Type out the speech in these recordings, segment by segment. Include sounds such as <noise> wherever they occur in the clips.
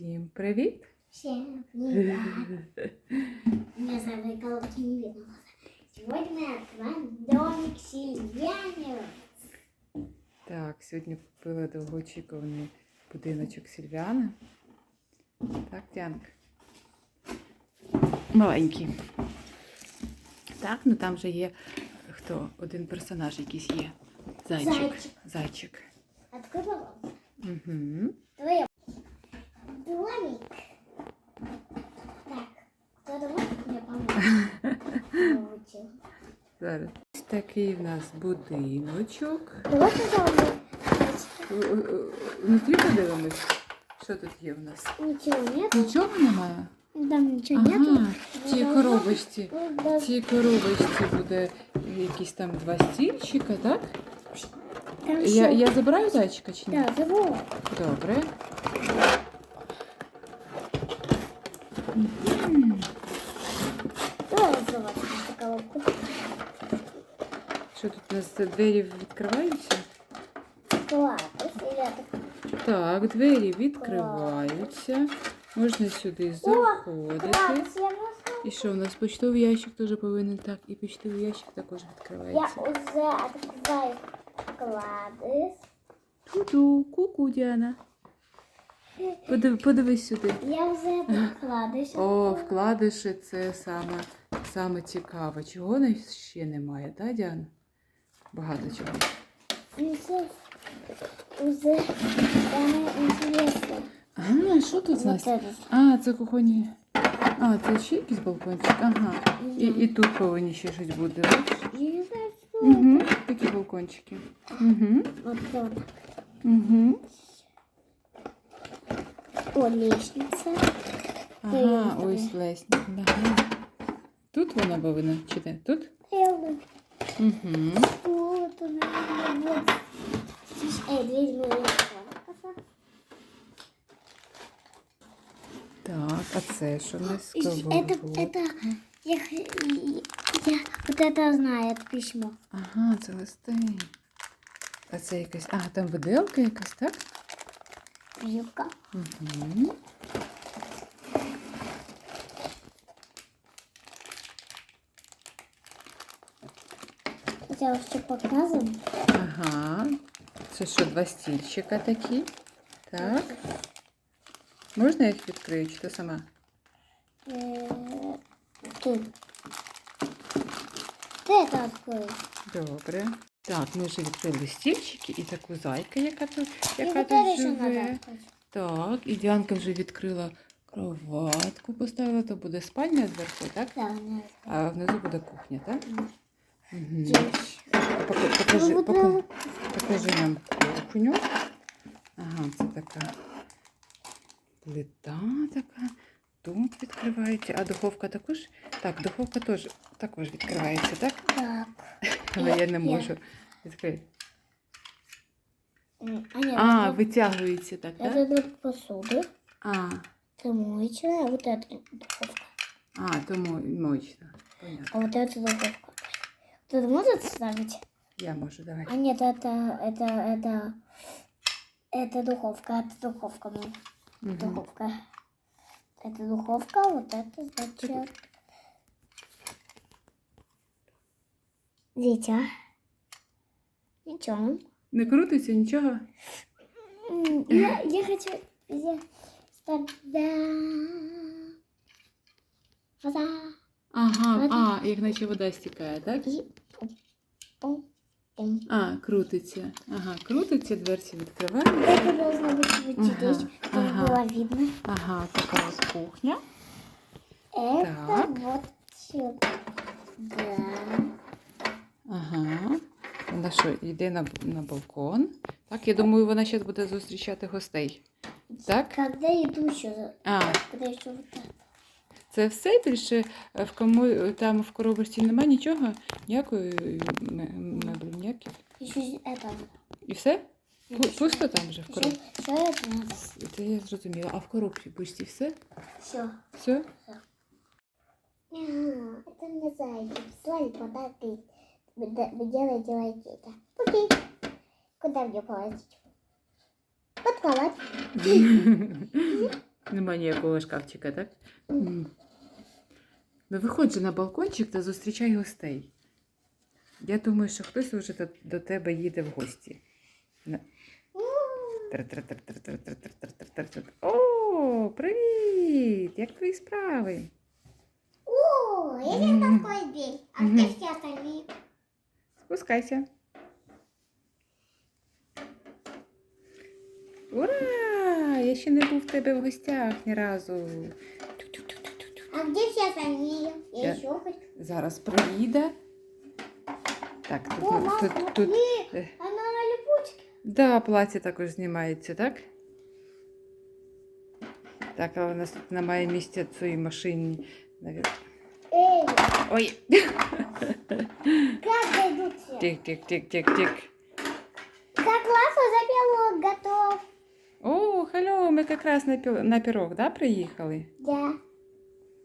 Всім привіт! Всем привет! <laughs> Меня зовут видно. Сегодня мы открываем домик Сильвянина. Так, сьогодні купила довгоочікуваний будиночок Сільвіани. Так, Діанка? Маленький. Так, ну там же є хто? Один персонаж якийсь є. Зайчик. Зайчик. Зайчик. Пожалуйста. Угу. Домик. Так, может мне помочь? Научил. Зараз. Ось такий в нас будиночок. Давай сначала Е, е, е, Внутрі подивимось, що тут є в нас. Ничего нет. Нічого немає? Там нету. Ага, в цій коробочці. В цій коробочці буде якісь там два стільчика, так? Там Я, я забираю зайчика чи ні? Да, забыл. Добре. Давай открывать эту коробку. Що тут у нас двері відкриваються? Класс, ребята. Так, двері відкриваються. Можна сюди заходити. Класс, я нашла. І що у нас почтовий ящик теж повинен так. І почтовий ящик також Я відкривається. уже открываю кладыс. Ту-ду, ку-ку, Діана. Подив, подивись сюди. Я уже <laughs> кладыс. О, вкладиші це саме, саме цікаве. Чого не- ще немає, так, Діана? Багато чого. Уже, уже самое интересное. А, що тут у Вот нас? это. А, це кухонні. А, це ще якийсь балкончик. Ага. І, і тут повинні ще щось бути. бачиш? Я не знаю, что Угу. это. Такі балкончики. Угу. Вот это. Угу. О, лестница. Ага, Поїхали. ось лесник. Ага. Тут вона повинна чи де? Тут? Елда. Угу. Вот она. Вот. Здесь, Эй, дверь моя открыла. Так, а це що в нас? И Это, Сковородка. это, я, х- и- я вот это знаю, это письмо. Ага, це листи. А це якась. А, там виделка якась, так? Вилка. Угу. Я все показываю. Ага. Це що, два стільчика такі? Так. Можна я їх відкрию, чи ти сама? Э, Ты. Ты это открой. Добре. Так, ми вже відкрили стільчики і таку зайка, яка тут, И яка вот тут это еще надо живе. открыть. Так, і Діанка вже відкрила кроватку, поставила, то буде спальня зверху, так? Да, надо. А внизу буде кухня, так? Мгм. Угу. Здесь. Покажи, покажи, Ну, покажи, вот, покажи нам кухню. Ага, це така плита така. Тут відкривається. А духовка також? Так, духовка теж також відкривається, так? Так. Але я не Я- можу відкрити. М, А, нет, А, это, витягується так, так? это для посуды. А, Это моечка, а вот это духовка. а, тому мощно. Понятно. А вот это духовка. Вот это может ставить? Я можу, давай. А нет, это, это, это, это духовка, это духовка, ну, Мгм. духовка. Это духовка, вот это значит. Дитя. Ничего. Не крутиться нічого? М, Я, я хочу я ставить. Вода. Ага, Вода. а, як наче вода стікає, так? И пум, пум. А, крутиться. Ага, крутиться, дверці відкриваємо. Это должно быть вот Ага, здесь, чтобы ага. было видно. Ага, така ось кухня. Это Так. вот сюда. Ага. Вона що, йде на, на балкон. Так, я думаю, вона зараз буде зустрічати гостей. Так? Когда иду еще, А, когда еще вот так. це все більше е, в кому там в коробочці немає нічого, ніякої ме- меблів, ніяких. Еще это. І все? Пу- Пусто там вже в Еще, коробці. еще это надо. Це я зрозуміла. А в коробці почти все? Все. Все? Это мне зайчик. Слали подарки. Вы, да- вы делаете лайки. Окей. Куда мне положить? Под кровать. Нема ніякого шкафчика, так? Ну, виходжу на балкончик та зустрічай гостей. Я думаю, що хтось вже до, тебе їде в гості. О, привіт! Як твої справи? О, я такой біль, а де всі остальні? Спускайся. Ура! Я ще не був в тебе в гостях ні разу. Тюк-тюк-тюк-тюк-тюк. А где все остальные? Я Я- еще хочу. Зараз приїде. Так, тут, О, ну, мама, тут, тут смотри, е, она на липучке. да, плаття також знімається, так? Так, але у нас тут немає місця в своїй машині. навіть. Эй, Ой! как зайдут все? Тик-тик-тик-тик-тик. Как классно запелок готов. О, халло, ми якраз на, пі- на пірог, да, приїхали? Да,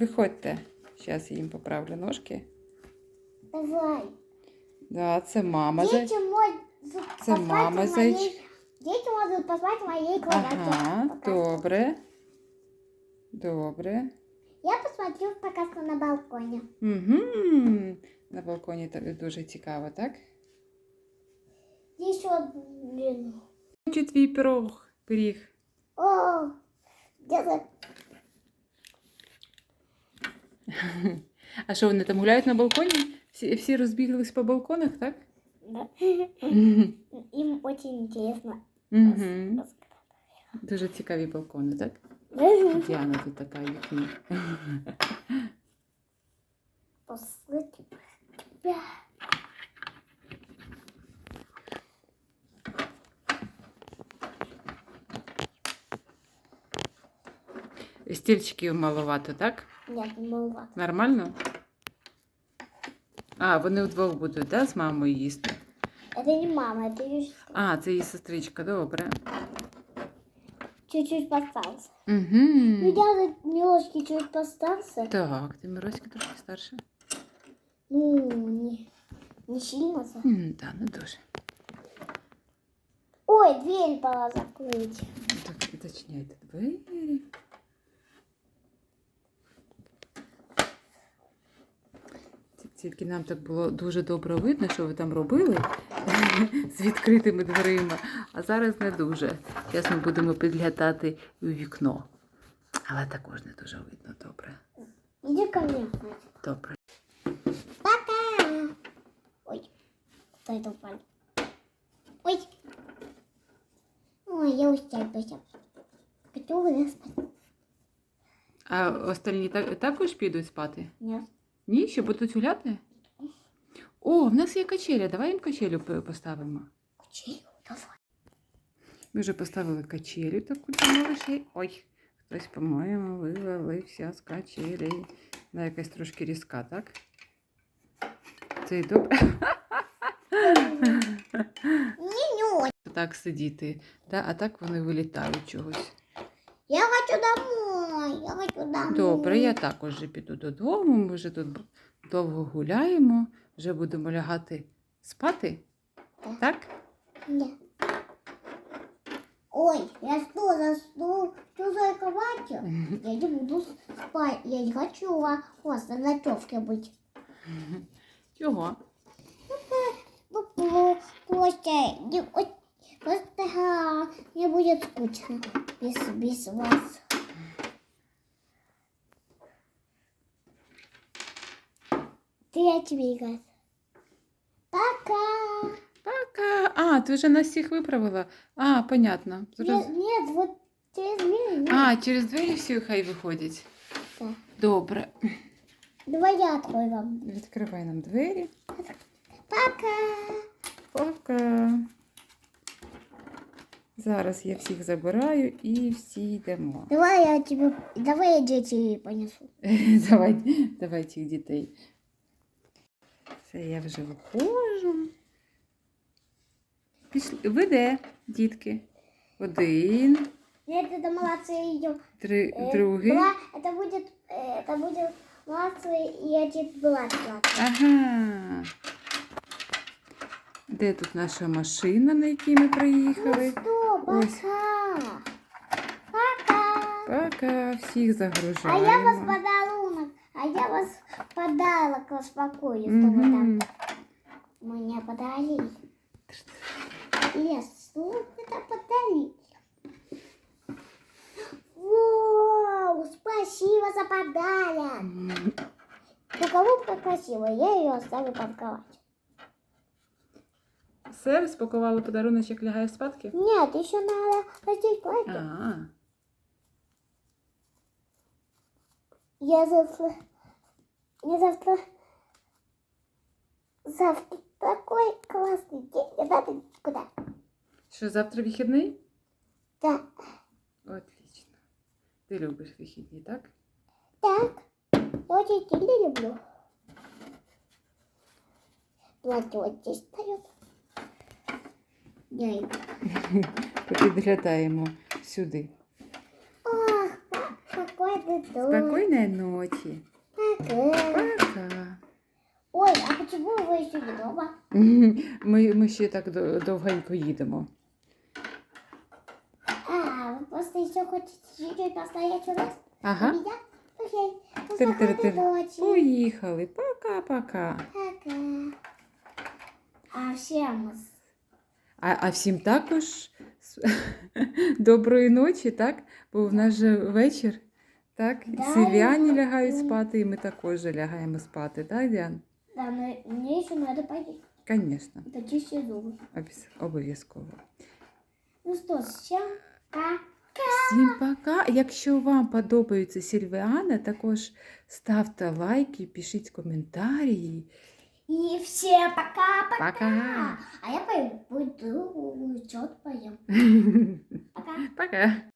Виходьте. Зараз я їм поправлю ножки. давай. Да, це мама. зай- Дети могут Це мама зайчик. Дети могут позвать в моей кровати. Ага, Пока. добре. Добре. Я посмотрю пока что на балконе. Угу. На балконі дуже цікаво, так? Еще блин. Хочу твій пирог, пиріг. О, где-то А що вони там гуляють на балконі? Всі, всі розбіглись по балконах, так? Да. Угу. Им очень интересно. Угу. Дуже цікаві балкони, так? рассказать. Діана тут така вікні. Послушайте. Да. Стільчиків маловато, так? Ні, малувати. Нормально? А, вони вдвох будуть, да, з мамою їсти? Це не мама, це її сестричка. А, це її сестричка, добре. Чуть-чуть постався. Угу. Ну, я Мілочки чуть постався. Так, ти Міроська трошки старше. Ну, не, не сильно. Так, да, не дуже. Ой, дверь была закрыть. Так, уточняет дверь. Ті- нам так було дуже добре видно, що ви там робили <laughs> з відкритими дверима, а зараз не дуже. Зараз ми будемо підглядати у вікно. Але також не дуже видно добре. Иди ко мне. Добре. Пока. Ой, кто это упал? Ой. Ой, я устягиваюсь. Хочу выспать. А остальні так, також підуть спати? Нет. Ні, ще будуть гуляти? О, в нас є качеля. Давай їм качелю поставимо. Кучей, давай. Ми вже поставили качелю таку малышей. Ой, хтось, по-моєму, вивалився з качелі. Вона якась трошки різка, так? Це й добре так сидіти. Да? А так вони вилітають чогось. Я хочу домой. Я хочу домой. Добре, я також вже піду додому. Ми вже тут довго гуляємо, вже будемо лягати спати. Так. Так? Нет. Ой, я что, засну? Что за кроватью? Я не буду спать. Я не хочу у вас на ночевке быть. Чого? Ну, про- Просто, не, просто а, мне будет скучно без, без вас. Ты я тебе играть. Пока. Пока. А, ти вже нас всіх виправила. А, понятно. Зроз- Нет, нет, вот через меня. нет. А, через двері всі хай виходять. Так. Добре. Давай я открою вам. Відкривай нам двері. Пока. Пока. Зараз я всіх забираю і всі йдемо. Давай я тебе, давай я дети понесу. <laughs> Давай, давай цих дітей. Все, я вже виходжу. Пішли. Ви де, дітки? Один, Нет, это молодцы идем. три, Э, другий. Была, это будет, э, это будет молодцы и один была плата. Ага. Де тут наша машина, на якій ми Ну приїхали? что, Ой. пока. Пока. Пока. Пока всіх А загружаємо. я вас подарунок. А я вас подарок распакую, что вы там Мгм. мне подарили. Лес, что вы это подарили? Вау, спасибо за подарок. М, Ну, коробка красивая, я ее оставлю под кровать. Все, розпакували подаруночок, лягає спадки? Нет, еще надо раздеть платье. А, Я завтра... Я завтра... Завтра такой классный день. Я надо куда? що завтра вихідний? Да. Отлично. Ти любиш вихідні, так? Так. Я очень сильно люблю. Платье вот здесь стоит. Я иду. Підглядаємо <laughs> сюди. Ах, па- какой ты дом. Спокійної ночі. Пока. Пока. Ой, а почему вы еще не дома? <laughs> Ми, ми ще так до- довгенько їдемо. А, вы просто еще хотите чуть-чуть постоять у нас? Ага. Меня? Окей. Ну, Тыр-тыр-тыр. спокойной ночи. Поїхали. Пока-пока. Пока. А всем с- а, а всім також <laughs> доброї ночі, так? Бо в нас же вечір, так? Да, Сильвіані лягають спати, і ми також лягаємо спати, так, Діан? Да, мне еще надо пойти. Звісно, Почищу зубы. обов'язково. Ну что, всем пока. Всім пока. Якщо вам подобається Сільвіана, також ставте лайки, пишіть коментарі. И всем пока-пока. Пока. А я пойду, что-то поем. <laughs> Пока. Пока.